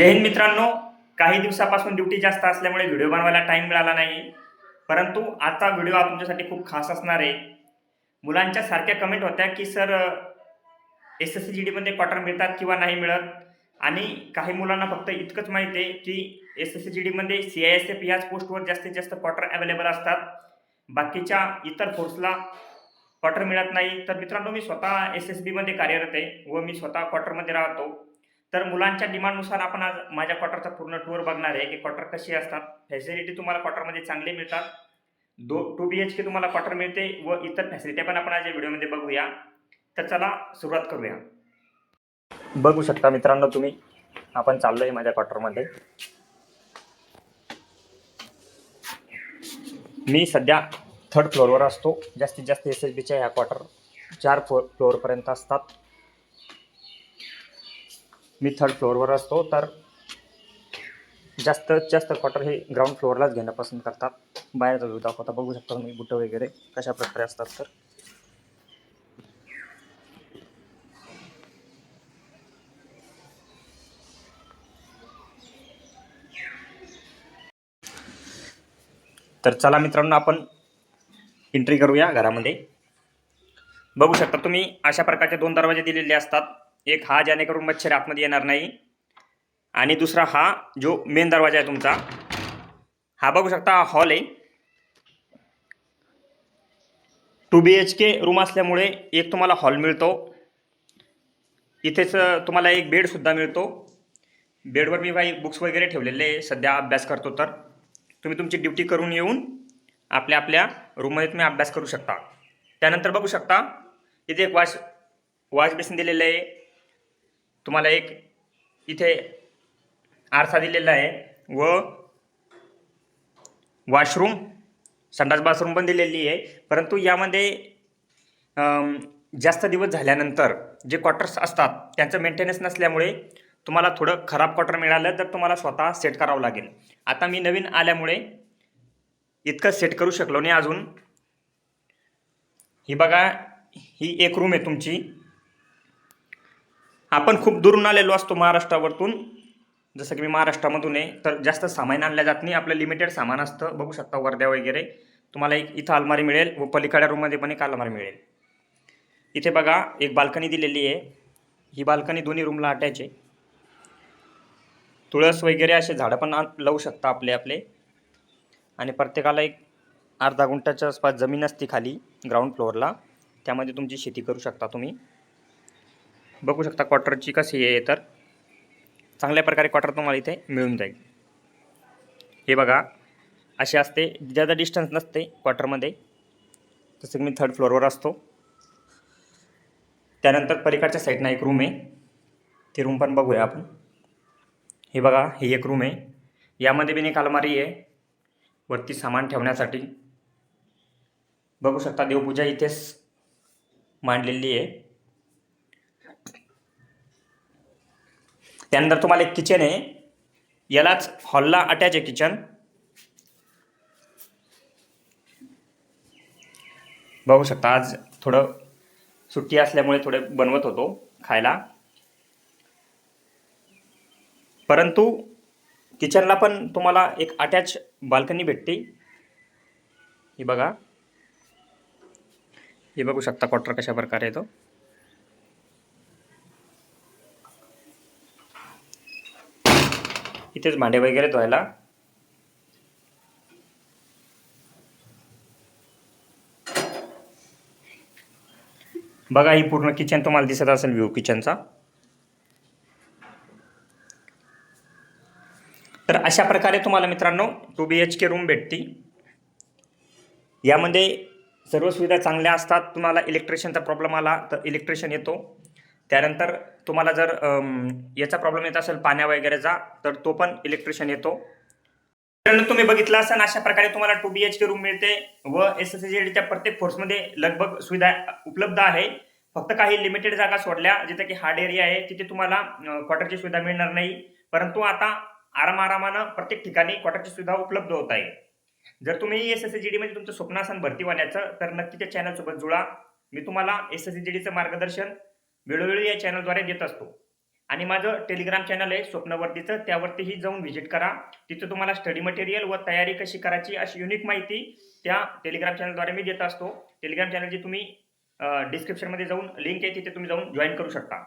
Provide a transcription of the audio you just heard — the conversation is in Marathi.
जय हिंद मित्रांनो. काही दिवसापासून ड्युटी जास्त असल्यामुळे व्हिडिओ बनवायला टाईम मिळाला नाही. परंतु आता व्हिडिओ हा तुमच्यासाठी खूप खास असणार आहे. मुलांच्या सारख्या कमेंट होत्या की sir S S C G डीमध्ये क्वार्टर मिळतात किंवा नाही मिळत? आणि काही मुलांना फक्त इतकंच माहिती आहे की एस एस सी जी डीमध्ये सी आय एस एफ ह्याच पोस्टवर जास्तीत जास्त क्वार्टर अवेलेबल असतात. बाकीच्या इतर फोर्सला क्वार्टर मिळत नाही. तर मित्रांनो मी स्वतः एस एस बीमध्ये कार्यरत आहे व मी स्वतः क्वार्टरमध्ये राहतो. तर मुलांच्या डिमांडनुसार आपण आज माझ्या क्वार्टरचा पूर्ण टूर बघणार आहे की क्वार्टर कशी असतात. फॅसिलिटी तुम्हाला क्वार्टरमध्ये चांगले मिळतात. दो टू बी एच के तुम्हाला क्वार्टर मिळते व इतर फॅसिलिटी पण आपण आज या व्हिडिओमध्ये बघूया. तर चला सुरुवात करूया. बघू शकता मित्रांनो तुम्ही आपण चाललोय माझ्या क्वार्टरमध्ये. मी सध्या थर्ड फ्लोअरवर असतो. जास्तीत जास्त एस एस बीच्या ह्या क्वार्टर चार फ्लो फ्लोअरपर्यंत असतात. मी थर्ड फ्लोअरवर असतो तर जास्तीत जास्त क्वार्टर हे ग्राउंड फ्लोअरलाच घेणं पसंत करतात. बाहेरचा व्ह्यू दाखवता बघू शकता तुम्ही बुटं वगैरे कशा प्रकारे असतात तर. तर चला मित्रांनो आपण एंट्री करूया घरामध्ये. बघू शकता तुम्ही अशा प्रकारचे दोन दरवाजे दिलेले असतात. एक हा जेणेकरून मच्छर आतमध्ये येणार नाही. आणि दुसरा हा जो मेन दरवाजा आहे तुमचा. हा बघू शकता हॉल आहे. Two B H K room असल्यामुळे एक तुम्हाला हॉल मिळतो. इथेच तुम्हाला एक बेडसुद्धा मिळतो. बेडवर मी काही बुक्स वगैरे ठेवलेले आहे. सध्या अभ्यास करतो तर. तुम्ही तुमची ड्युटी करून येऊन आपल्या आपल्या रूममध्ये तुम्ही अभ्यास करू शकता. त्यानंतर बघू शकता इथे एक वॉश वॉश बेसिन दिलेलं आहे. तुम्हाला एक इथे आरसा दिलेला आहे व वॉशरूम संडास बाथरूम पण दिलेली आहे. परंतु यामध्ये जास्त दिवस झाल्यानंतर जे क्वार्टर्स असतात त्यांचं मेंटेनन्स नसल्यामुळे तुम्हाला थोडं खराब क्वार्टर मिळालं तर तुम्हाला स्वतः सेट करावं लागेल. आता मी नवीन आल्यामुळे इतकं सेट करू शकलो नाही अजून. ही बघा ही एक रूम आहे तुमची. आपण खूप दुरून आलेलो असतो महाराष्ट्रावरतून. जसं की मी महाराष्ट्रामधून आहे तर जास्त सामान आणलं जात नाही. आपलं लिमिटेड सामान असतं. बघू शकता वर्ध्या वगैरे. तुम्हाला एक इथं अलमारी मिळेल व पलीकड्या रूममध्ये पण एक अलमारी मिळेल. इथे बघा एक बाल्कनी दिलेली आहे. ही बाल्कनी दोन्ही रूमला अटॅच आहे. तुळस वगैरे असे झाडं पण लावू शकता आपले आपले. आणि प्रत्येकाला एक अर्धा गुंठाच्या आसपास जमीन असते खाली ग्राउंड फ्लोअरला त्यामध्ये तुमची शेती करू शकता तुम्ही. बघू शकता क्वार्टरची कशी आहे तर. चांगल्या प्रकारे क्वार्टर तुम्हाला इथे मिळून जाईल. हे बघा असे असते ज्यादा डिस्टन्स नसते क्वार्टरमध्ये जसं की मी थर्ड फ्लोअरवर असतो. त्यानंतर पलीकडच्या साईडनं एक रूम आहे. ती रूम पण बघूया आपण. हे बघा ही एक रूम आहे. यामध्ये पण एक अलमारी आहे. वरती सामान ठेवण्यासाठी. बघू शकता देवपूजा इथेच मांडलेली आहे. त्यानंतर तुम्हाला एक किचन आहे. यालाच हॉलला अटॅच आहे किचन बघू शकता आज थोडं सुट्टी असल्यामुळे थोडे बनवत होतो खायला. परंतु किचनला पण तुम्हाला एक अटॅच बाल्कनी भेटते. ही बघा. हे बघू शकता क्वार्टर कशा प्रकारे येतो. इथेच भांडे वगैरे धुवायला. बघा ही पूर्ण किचन तुम्हाला दिसत असेल व्ह्यू किचनचा तर अशा प्रकारे तुम्हाला मित्रांनो two B H K room भेटती यामध्ये सर्व सुविधा चांगल्या असतात. तुम्हाला इलेक्ट्रिशियनचा प्रॉब्लेम आला तर इलेक्ट्रिशियन येतो. त्यानंतर तुम्हाला जर याचा प्रॉब्लेम येत असेल पाण्या वगैरेचा तर तो पण इलेक्ट्रिशियन येतो. मित्रांनो तुम्ही बघितलं असाल अशा प्रकारे तुम्हाला two B H K room मिळते व एस एस च्या प्रत्येक फोर्समध्ये लगभग सुविधा उपलब्ध आहे. फक्त काही लिमिटेड जागा सोडल्या जिथे की हार्ड एरिया आहे तिथे तुम्हाला क्वार्टरची सुविधा मिळणार नाही. परंतु आता आरामारामानं प्रत्येक ठिकाणी क्वार्टरची सुविधा उपलब्ध होत आहे. जर तुम्ही एस एस सी जी डीमध्ये तुमचं स्वप्न असेल भरती होण्याचं तर नक्की त्या चॅनलसोबत जुळा. मी तुम्हाला एस एस सी जी डीचं मार्गदर्शन वेळोवेळी या चॅनलद्वारे देत असतो. आणि माझं टेलिग्राम चॅनल आहे स्वप्नवर्तीचं त्यावरतीही जाऊन व्हिजिट करा. तिथं तुम्हाला स्टडी मटेरियल व तयारी कशी करायची अशी युनिक माहिती त्या टेलिग्राम चॅनलद्वारे मी देत असतो. टेलिग्राम चॅनलची तुम्ही डिस्क्रिप्शनमध्ये जाऊन लिंक आहे तिथे तुम्ही जाऊन जॉईन करू शकता.